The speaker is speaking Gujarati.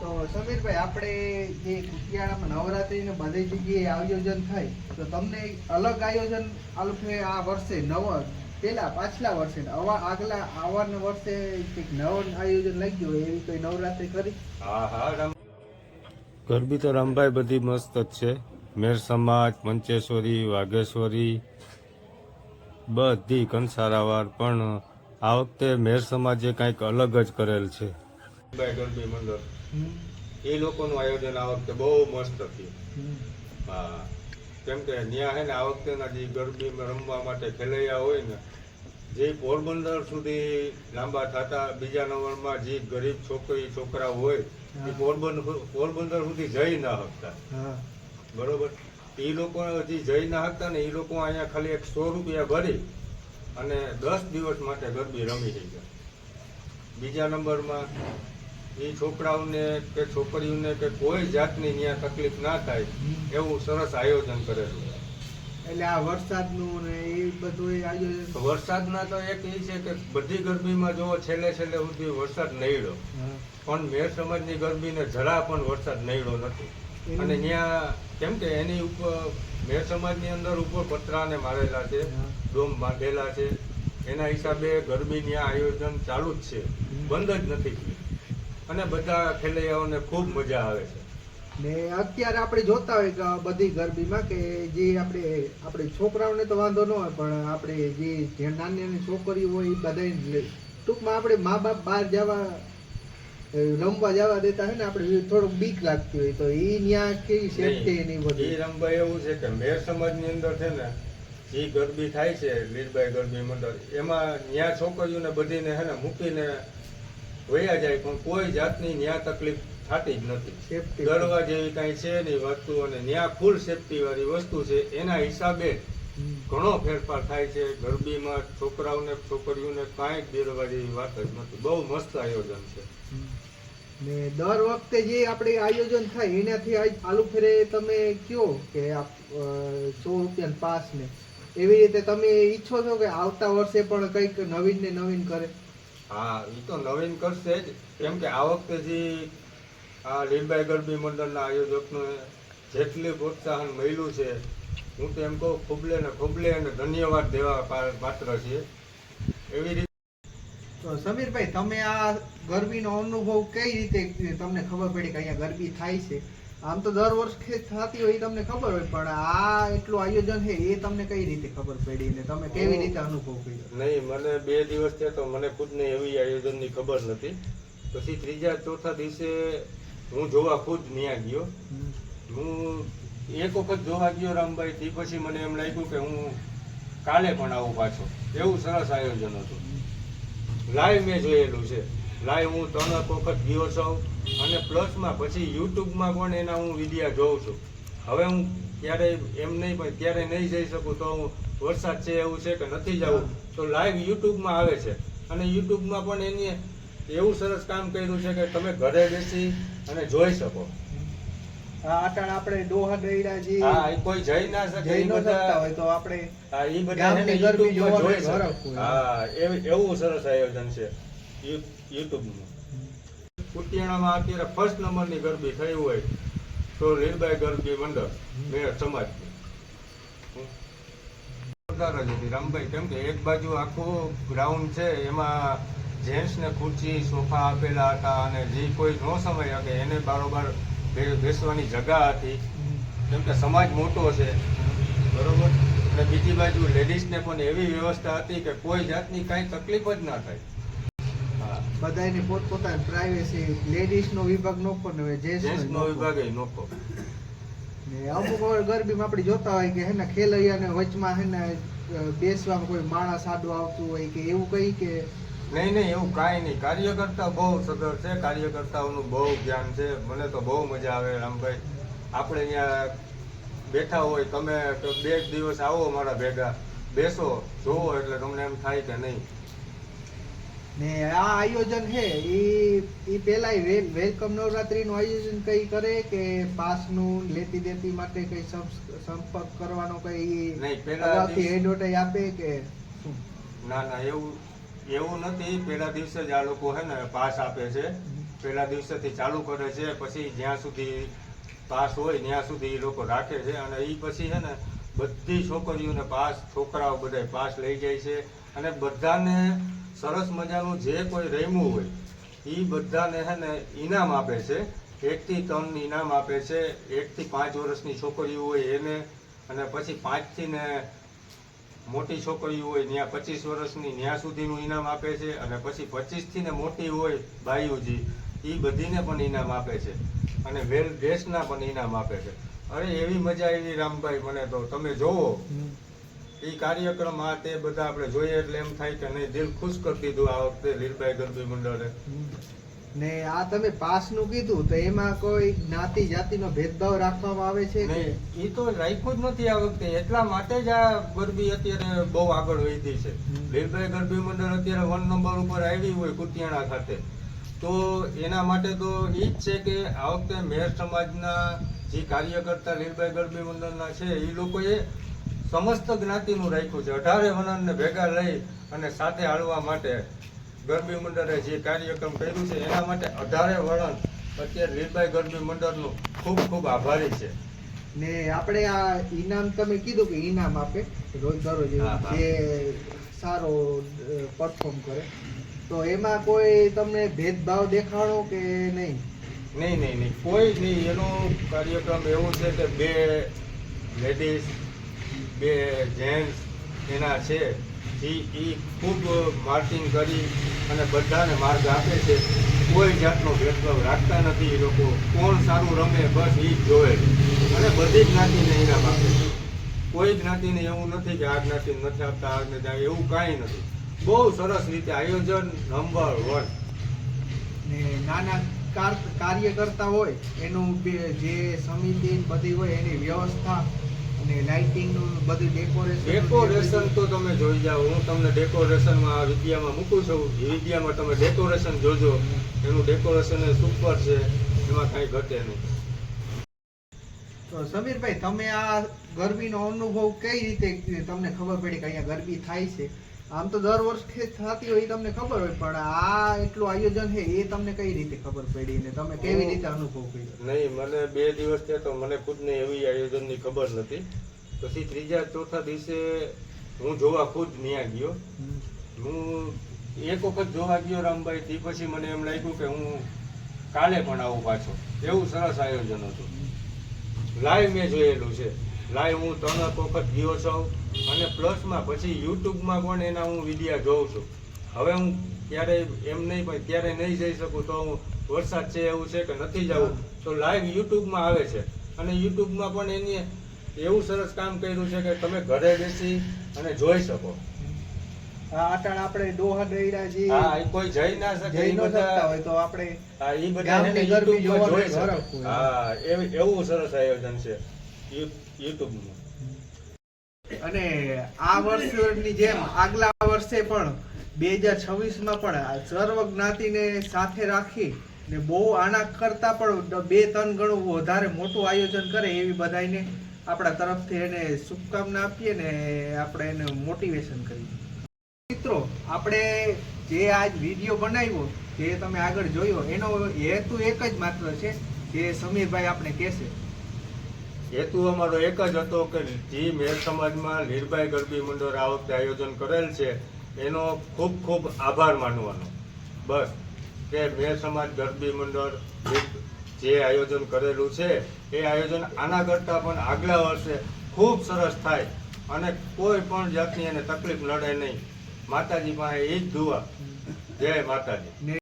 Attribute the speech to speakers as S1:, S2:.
S1: તો સમીરભાઈ આપણે જે કુટિયાણામાં નવરાત્રી ને બધી જગ્યાએ આયોજન થાય તો તમને અલગ આયોજન આલફે આ વર્ષે નવ પેલા પાછલા વર્ષે આવા અવા આગલા આવવાના વર્ષે કંઈક નવ આયોજન લઈ હોય એવી કોઈ નવરાત્રી કરી?
S2: હા હા રામ.
S3: ગરબી તો રામભાઈ બધી મસ્ત જ છે. મેર સમાજ પંચેશ્વરી વાઘેશ્વરી બધી કંસારાવાર પણ આ વખતે મેર સમાજે કંઈક અલગ જ કરેલ છે.
S2: ગરબી મંડળ.
S1: હમ,
S2: એ લોકોનું આયોજન આ વખતે બહુ મસ્ત થયું. હા. કેમ કે ત્યાં હે ને આ વખતેના જે ગરબીમાં રમવા માટે ખેલૈયા હોય ને જે પોરબંદર સુધી લાંબા થતા બીજા નંબરમાં જે ગરીબ છોકરી છોકરા હોય એ પોરબંદર પોરબંદર સુધી જઈ ના શકતા. બરોબર? એ લોકો હજી જઈ ના શકતા ને એ લોકો અહીંયા ખાલી એક સો રૂપિયા ભરી અને દસ દિવસ માટે ગરબી રમી થઈ ગયા બીજા નંબરમાં એ છોકરાઓને કે છોકરીઓને કે કોઈ જાતની ત્યાં તકલીફ ના થાય એવું સરસ આયોજન કરેલું.
S1: એટલે આ વરસાદનું ને એ બધું આયોજન?
S2: વરસાદના તો એક એ છે કે બધી ગરબીમાં જો છેલ્લે છેલ્લે સુધી વરસાદ
S1: નહીડો.
S2: પણ મેર સમાજની ગરબીને જરા પણ વરસાદ નહીડો નથી. અને ત્યાં કેમ કે એની ઉપર મેર સમાજની અંદર ઉપર પતરાને મારેલા છે. ડોમ બાંધેલા છે. એના હિસાબે ગરબી ત્યાં આયોજન ચાલુ જ છે. બંધ જ નથી અને બધા ખેલૈયાઓને ખૂબ મજા આવે છે.
S1: ને અત્યારે આપણે જોતા હોય કે બધી ગરબીમાં કે જે આપણે આપણે છોકરાઓને તો વાંધો ન હોય પણ આપણે જે જે નાની નાની છોકરીઓ હોય એ બધા ટૂંકમાં આપણે મા બાપ બહાર જવા રમવા જવા દેતા હોય ને આપણે થોડુંક બીક લાગતી હોય તો એ ત્યાં કેવી સેફટી એની
S2: એ રમવા એવું છે કે મેર સમાજની અંદર છે ને જે ગરબી થાય છે લીલબાઈ ગરબી મંડળ એમાં ન્યા છોકરીઓને બધીને હે ને મૂકીને વયા જાય પણ કોઈ જાતની ન્યા તકલીફ થતી જ નથી.
S1: સેફટી
S2: ડરવા જેવી કાંઈ છે નહીં વસ્તુ અને ન્યા ફૂલ સેફટી વાળી વસ્તુ છે એના હિસાબે ઘણો ફેરફાર થાય છે. ગરબીમાં છોકરાઓને છોકરીઓને કાંઈ બેરવા જેવી વાત જ નથી. બહુ મસ્ત આયોજન છે.
S1: ને દર વખતે જે આપણે આયોજન થાય એનાથી આલુ ફેરે તમે કયો કે સો રૂપિયા પાસ ને એવી રીતે તમે ઈચ્છો છો કે આવતા વર્ષે પણ કંઈક નવીન ને નવીન કરે?
S2: હા એ તો નવીન કરશે જ. કેમ કે આ વખતે જે આ લીલબાઈ ગરબી મંડળના આયોજકનું જેટલી પ્રોત્સાહન મળ્યું છે, હું તો એમ કહું, ખુબલે ને ખુબલે અને ધન્યવાદ દેવા પાત્ર છીએ એવી રીતે
S1: તો સમીરભાઈ, તમે આ ગરબીનો અનુભવ કઈ રીતે, તમને ખબર પડી કે અહીંયા ગરબી થાય છે? આમ તો દર વર્ષે થતી હોય તમને ખબર હોય પણ આ એટલું આયોજન છે એ તમને કઈ રીતે ખબર પડી ને તમે કેવી રીતે અનુભવ કર્યો?
S2: નહીં મને બે દિવસ થયા તો મને ખુદને એવી આયોજનની ખબર નથી. પછી ત્રીજા ચોથા દિવસે હું જોવા ખુદ ત્યાં ગયો. હું એક વખત જોવા ગયો રામભાઈ થી પછી મને એમ લાગ્યું કે હું કાલે પણ આવું પાછો. એવું સરસ આયોજન હતું. લાઈવ મેં જોયેલું છે. લાઈવ હું ત્રણ વખત ગયો છું અને પ્લસમાં પછી યુટ્યુબમાં પણ એના હું વિડીયા જોઉં છું. હવે હું ક્યારેય એમ નહીં પણ ક્યારે નહીં જઈ શકું તો હું વરસાદ છે એવું છે કે નથી જવું તો લાઈવ યુટ્યુબમાં આવે છે. અને યુટ્યુબમાં પણ એની એવું સરસ કામ કર્યું છે કે તમે ઘરે બેસી અને જોઈ શકો.
S1: આ અટાણ આપણે ડોહા ગયડા જે
S2: હા કોઈ જઈ ના શકે
S1: જઈ ન શકતા હોય તો આપણે
S2: હા બધા જોઈ શકે. હા એવું સરસ આયોજન છે. યુ- કુટિયાણામાં અત્યારે ફર્સ્ટ નંબરની ગરબી થઈ હોય. તો લીલબાઈ ગરબી મંડળ મેળ સમાજની. જોરદાર જ હતી રામભાઈ, કેમ કે એક બાજુ આખું ગ્રાઉન્ડ છે, એમાં જેન્ટ્સને ખુરશી, સોફા આપેલા હતા અને જે કોઈ ન સમય શકે, એને બારોબાર બે- બેસવાની જગા હતી. કેમ કે સમાજ મોટો છે. બરોબર? અને બીજી બાજુ લેડીઝને પણ એવી વ્યવસ્થા હતી કે કોઈ જાતની કાંઈ તકલીફ જ ના થાય.
S1: બધાની પોતપોતાની પ્રાઇવેસી લેડીઝ નો વિભાગ નોખો ને જેન્ટ્સ
S2: જેન્ટ્સનો વિભાગ એ નોખો.
S1: ને અમુક વાર ગરબીમાં આપણે જોતા હોય કે હેને ખેલૈયાને વચમાં હેને બેસવામાં કોઈ માણસ આડું આવતું હોય કે એવું કઈ કે?
S2: નહીં નહીં એવું કાંઈ નહીં. કાર્યકર્તા બહુ સદર છે. કાર્યકર્તાઓનું બહુ જ્ઞાન છે. મને તો બહુ મજા આવે રામભાઈ આપણે અહીંયા બેઠા હોય તમે બે દિવસ આવો મારા ભેગા. બેસો જોવો એટલે તમને એમ થાય કે નહીં.
S1: ને આ આયોજન છે એ એ પેલા વેલકમ નવરાત્રિનું આયોજન કઈ કરે કે પાસનું લેતી દેતી માટે કઈ સંપ- સંપર્ક કરવાનો કઈ
S2: દિવસ-
S1: એડવર્ટાઈઝ આપે કે
S2: ના ના એવું એવું નથી. પહેલા દિવસે જ આ લોકો હે ને પાસ આપે છે. પહેલા દિવસેથી ચાલુ કરે છે. પછી જ્યાં સુધી પાસ હોય ત્યાં સુધી એ લોકો રાખે છે. અને એ પછી છે ને બધી છોકરીઓને પાસ છોકરાઓ બધા પાસ લઈ જાય છે. અને બધાને સરસ મજાનું જે કોઈ રમ્યું હોય એ બધાને છે ને ઇનામ આપે છે. એકથી ત્રણ ઇનામ આપે છે. એકથી પાંચ વર્ષની છોકરીઓ હોય એને, અને પછી પાંચથી ને મોટી છોકરીઓ હોય ત્યાં પચીસ વર્ષની ત્યાં સુધીનું ઇનામ આપે છે. અને પછી પચીસથી ને મોટી હોય બાયુજી એ બધીને પણ ઇનામ આપે છે. અને વેલ ડ્રેસના પણ ઇનામ આપે છે. અરે એવી મજા આવી રામભાઈ, મને તો. તમે જોવો. એ કાર્યક્રમ આ તે બધા આપણે જોઈએ એટલે એમ થાય કે નહીં દિલ ખુશ કરી દીધું આ વખતે લીલભાઈ ગરબી મંડળે.
S1: ને આ તમે પાસનું કીધું તો એમાં કોઈ જ્ઞાતિ જાતિનો ભેદભાવ રાખવામાં આવે છે કે?
S2: એ તો રાખ્યું જ નથી આ વખતે. એટલા માટે જ આ ગરબી અત્યારે બહુ આગળ વધી છે. લીલભાઈ ગરબી મંડળ અત્યારે વન નંબર ઉપર આવી હોય કુતિયાણા ખાતે. તો એના માટે તો એ જ છે કે આ વખતે મેર સમાજના જે કાર્યકર્તા લીલભાઈ ગરબી મંડળના છે એ લોકોએ સમસ્ત જ્ઞાતિનું રાખ્યું છે. અઢારે વનનને ભેગા લઈ અને સાથે હાલવા માટે ગરબી મંડળે જે કાર્યક્રમ કર્યું છે એના માટે અઢારે વળન અત્યારે લીલભાઈ ગરબી મંડળનું ખૂબ ખૂબ આભારી છે.
S1: ને આપણે આ ઈનામ તમે કીધું કે ઈનામ આપે રોજ દરરોજ. જે સારો પરફોર્મ કરે. તો એમાં કોઈ તમને ભેદભાવ દેખાડો કે નહીં?
S2: નહીં નહીં નહીં. કોઈ નહીં. એનો કાર્યક્રમ એવો છે કે બે લેડીઝ બે જેન્ટ્સ એના છે. જે એ ખૂબ માર્ચિંગ કરી અને બધાને માર્ગ આપે છે. કોઈ જાતનો ભેદભાવ રાખતા નથી એ લોકો. કોણ સારું રમે બસ એ જ જોવે અને બધી જ્ઞાતિને ઇનામ આપે છે. કોઈ જ્ઞાતિને એવું નથી કે આ જ્ઞાતિ નથી આપતા, આ જ્ઞાતિ એવું કાંઈ નથી. બહુ સરસ રીતે આયોજન નંબર વન.
S1: નાના કાર- કાર્યકર્તા હોય, એનું જે સમિતિ બધી હોય, એની વ્યવસ્થા અને લાઇટિંગનું બધું ડેકોરેશન
S2: ડેકોરેશન તો તમે જોઈ જાઓ હું તમને ડેકોરેશનમાં આ વિદ્યામાં મૂકું છું. એ વિદ્યામાં તમે ડેકોરેશન જોજો. એનું ડેકોરેશન સુપર છે. એમાં કાંઈ ઘટે નહીં.
S1: તો સમીરભાઈ તમે આ ગરબીનો અનુભવ કઈ રીતે તમને ખબર પડી કે અહીંયા ગરબી થાય છે? આમ તો દર વર્ષે થતી હોય તમને ખબર હોય પણ આ એટલું આયોજન છે એ તમને કઈ રીતે ખબર પડી ને તમે કેવી રીતે અનુભવ કર્યો?
S2: નહીં મને બે દિવસ થયા તો મને ખુદને એવી આયોજનની ખબર નથી. પછી ત્રીજા ચોથા દિવસે હું જોવા ખુદ ત્યાં ગયો. હું એક વખત જોવા ગયો રામભાઈ તે પછી મને એમ લાગ્યું કે હું કાલે પણ આવું પાછો. એવું સરસ આયોજન હતું. લાઈવ મેં જોયેલું છે. લાઈવ હું ત્રણ વખત ગયો છું. અને પ્લસમાં પછી યુટ્યુબમાં પણ એના હું વિડીયા જોઉં છું. હવે હું ત્યારે એમ નહીં પણ ત્યારે નહીં જઈ શકું તો હું વરસાદ છે એવું છે કે નથી જવું તો લાઈવ યુટ્યુબમાં આવે છે. અને યુટ્યુબમાં પણ એની એવું સરસ કામ કર્યું છે કે તમે ઘરે બેસી અને જોઈ શકો.
S1: આ અટાણ આપણે ડોહા ગયડા જે
S2: હા કોઈ જઈ ના શકે એ બધા
S1: હોય તો આપણે
S2: હા એ બધા જોઈ શકે. એવું સરસ આયોજન છે યુટ્યુબ યુટ્યુબનું
S1: અને આ વર્ષની જેમ આગલા વર્ષે પણ બે હજાર છવ્વીસમાં પણ સર્વ જ્ઞાતિને સાથે રાખી ને બહુ આના કરતાં પણ બે ત્રણ ગણું વધારે મોટું આયોજન કરે એવી બધાને આપણા તરફથી એને શુભકામના આપીએ ને આપણે એને મોટિવેશન કરીએ. મિત્રો, આપણે જે આજ વીડિયો બનાવ્યો, જે તમે આગળ જોયો, એનો હેતુ એક જ માત્ર છે, જે સમીરભાઈ આપણે કહેશે.
S2: હેતુ અમારો એક જ હતો કે જે મેર સમાજમાં લીરબાઈ ગરબી મંડળ આ વખતે આયોજન કરેલ છે, એનો ખૂબ ખૂબ આભાર માનવાનો. બસ, કે મેર સમાજ ગરબી મંડળ જે આયોજન કરેલું છે, એ આયોજન આના કરતાં પણ આગલા વર્ષે ખૂબ સરસ થાય અને કોઈ પણ જાતની એને તકલીફ નડે નહીં. માતાજી પાસે એ જ દુઆ. જય માતાજી.